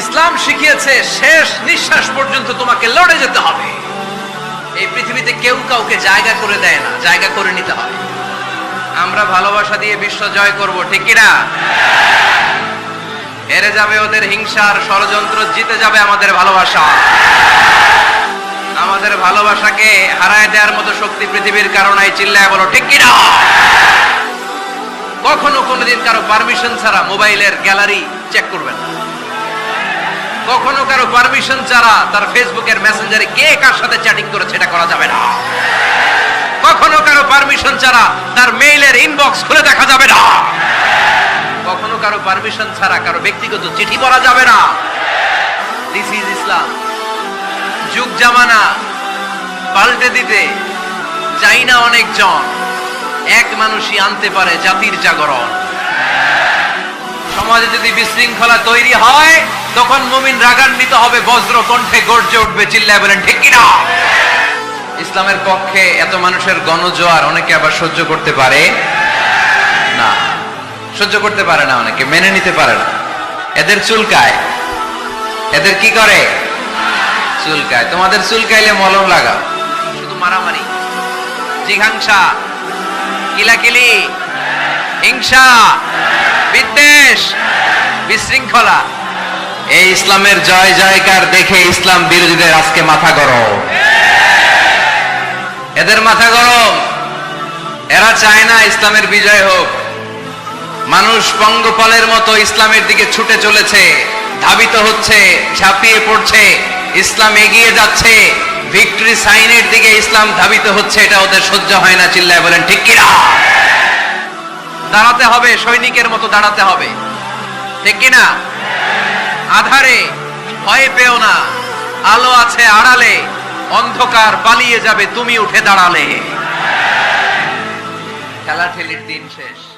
ইসলাম শিখিয়েছে, শেষ নিঃশ্বাস পর্যন্ত তোমাকে লড়ে যেতে হবে। এই পৃথিবীতে কেউ কাউকে জায়গা করে দেয় না, জায়গা করে নিতে হয় আমরা ভালোবাসা দিয়ে বিশ্ব জয় করব, ঠিক কিনা? হেরে যাবে ওদের হিংসার ষড়যন্ত্র, জিতে যাবে আমাদের ভালোবাসা। আমাদের ভালোবাসাকে হারায় দেওয়ার মতো শক্তি পৃথিবীর কারণে চিল্লায় বলো, ঠিক কিনা? কখনো কোনোদিন কারও পারমিশন ছাড়া মোবাইলের গ্যালারি চেক করবেন না। কখনো কারও পারমিশন ছাড়া তার ফেসবুকের মেসেঞ্জারে কে কার সাথে চ্যাটিং করেছে এটা করা যাবে না। কখনো কারও পারমিশন ছাড়া তার মেইলের ইনবক্স খুলে দেখা যাবে না। কখনো কারও পারমিশন ছাড়া কারও ব্যক্তিগত চিঠি পড়া যাবে না। দিস ইজ ইসলাম যুগ জামানা, পাল্টে দিতে চাই না অনেকজন। এক মানুষই আনতে পারে জাতির জাগরণ। সমাজে যদি বিশৃঙ্খলা তৈরি হয় তখন মুমিন রাগান্বিত হবে, বজ্র কণ্ঠে গর্জে উঠবে, চিল্লায় বলেন, ঠিক কিনা? ইসলামের পক্ষে এত মানুষের গণজোয়ার অনেকে আবার সহ্য করতে পারে না। সহ্য করতে পারে না অনেকে, মেনে নিতে পারে না। এদের চুলকায় এদের কি করে? চুলকায় তোমাদের চুলকাইলে মলম লাগাও। শুধু মারামারি। জিঘাংসা। কিলাকিলি। হিংসা। বিদ্বেষ। বিশৃঙ্খলা। এই ইসলামের জয় জয়কার দেখে ইসলাম বিরোধীদের আজকে মাথা গরম। এদের মাথা গরম। এরা চায় না ইসলামের বিজয় হোক। মানুষ পঙ্গপালের মতো ইসলামের দিকে ছুটে চলেছে, ধাবিত হচ্ছে, ঝাঁপিয়ে পড়ছে, ইসলাম এগিয়ে যাচ্ছে, ভিক্টরি সাইনের দিকে ইসলাম ধাবিত হচ্ছে, এটা ওদের সহ্য হয় না, চিল্লায় বলেন, ঠিক কিনা? দাঁড়াতে হবে, সৈনিকের মতো দাঁড়াতে হবে। ঠিক কিনা? আধারে। ভয় পেও না। আলো আছে আড়ালে। অন্ধকার পালিয়ে যাবে তুমি উঠে দাঁড়ালে। খেলা ঠেলির দিন শেষ।